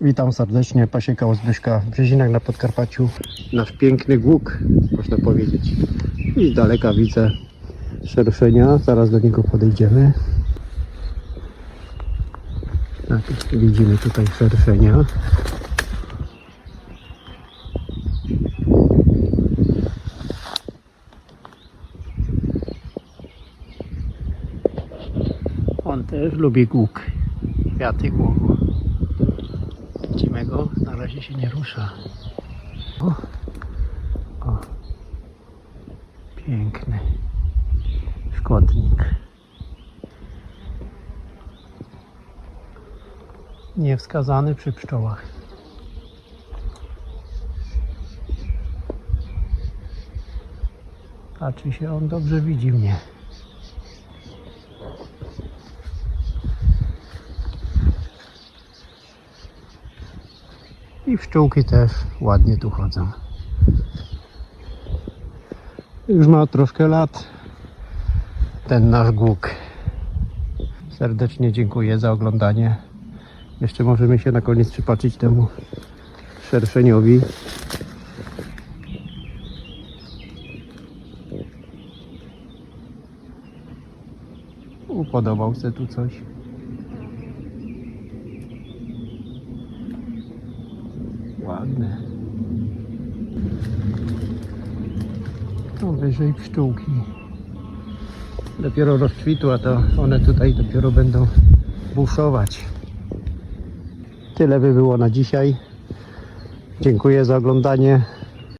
Witam serdecznie, Pasieka Ozbyszka w Brzezinach na Podkarpaciu. Nasz piękny głuk, można powiedzieć. I z daleka widzę szerszenia, zaraz do niego podejdziemy. Tak, widzimy tutaj szerszenia. On też lubi głuk. Kwiaty głogu. Widzimy go, na razie się nie rusza. O, o. piękny szkodnik. Niewskazany przy pszczołach. Patrzy się, on dobrze widzi mnie. I pszczółki też ładnie tu chodzą. Już ma troszkę lat ten nasz głuk. Serdecznie dziękuję za oglądanie. Jeszcze możemy się na koniec przypatrzyć temu szerszeniowi. Upodobał się tu coś. Ładne. No wyżej pszczółki. Dopiero rozkwitła, a to one tutaj dopiero będą buszować. Tyle by było na dzisiaj. Dziękuję za oglądanie.